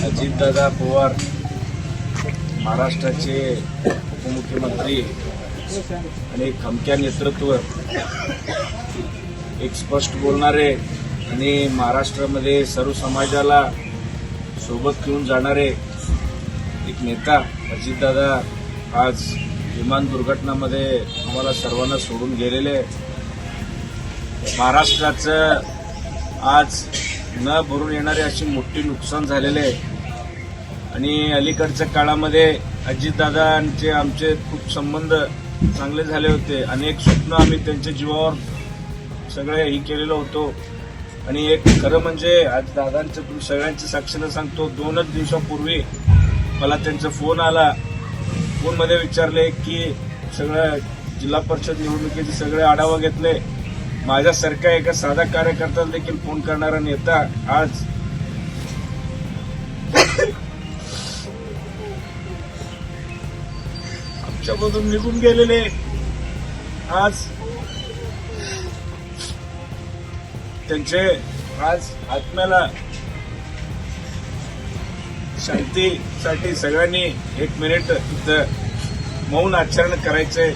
अजितदादा पवार महाराष्ट्राचे उपमुख्यमंत्री आणि एक खमक्या नेतृत्व एक स्पष्ट बोलणारे आणि महाराष्ट्रामध्ये सर्व समाजाला सोबत घेऊन जाणारे एक नेता अजितदादा आज विमान दुर्घटनामध्ये आम्हाला सर्वांना सोडून गेलेले. महाराष्ट्राचं आज न भरून येणारे अशी मोठी नुकसान झालेले आहे. आणि अलीकडच्या काळामध्ये अजितदादांचे आमचे खूप संबंध चांगले झाले होते. अनेक स्वप्न आम्ही त्यांच्या जीवावर सगळे ही केलेलो होतो. आणि एक खरं म्हणजे आज दादांचं सगळ्यांच्या साक्षीनं सांगतो दोनच दिवसापूर्वी मला त्यांचा फोन आला. फोनमध्ये विचारले की सगळं जिल्हा परिषद निवडणुकीचे सगळे आढावा घेतले. माझ्यासारखा एका साधा कार्यकर्त्याला देखील फोन करणारा नेता आज आमच्यामधून निघून गेलेले आज त्यांचे आज आत्म्याला शांतीसाठी सगळ्यांनी एक मिनिट इथं मौन आचरण करायचंय.